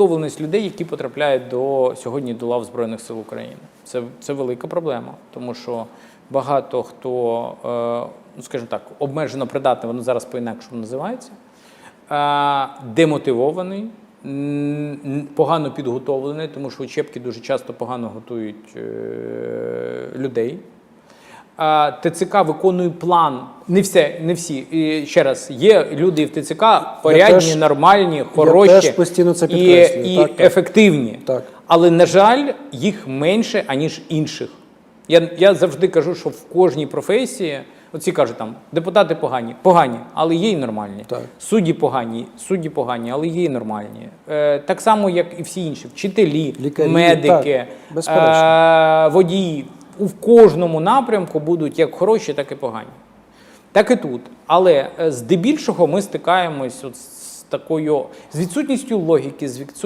підготовленість людей, які потрапляють до сьогодні до лав Збройних сил України. Це, це велика проблема, тому що багато хто, е, ну скажімо так, обмежено придатний, воно зараз по-інакшому називається, е, демотивований, погано підготовлений, тому що учебки дуже часто погано готують е, людей. ТЦК виконує план. Не все, не всі. І ще раз, є люди в ТЦК порядні, теж- нормальні, хороші теж постійно це і, і Так, так. ефективні. Так. Але, на жаль, їх менше, аніж інших. Я, я завжди кажу, що в кожній професії, оці кажуть там, депутати погані, погані, але є й нормальні. Так. Судді погані, судді погані, але є й нормальні. Е, так само, як і всі інші, вчителі, Лікарі, медики, так, е, водії. У кожному напрямку будуть як хороші, так і погані. Так і тут. Але е, здебільшого ми стикаємось от з такою з відсутністю логіки, з відсутністю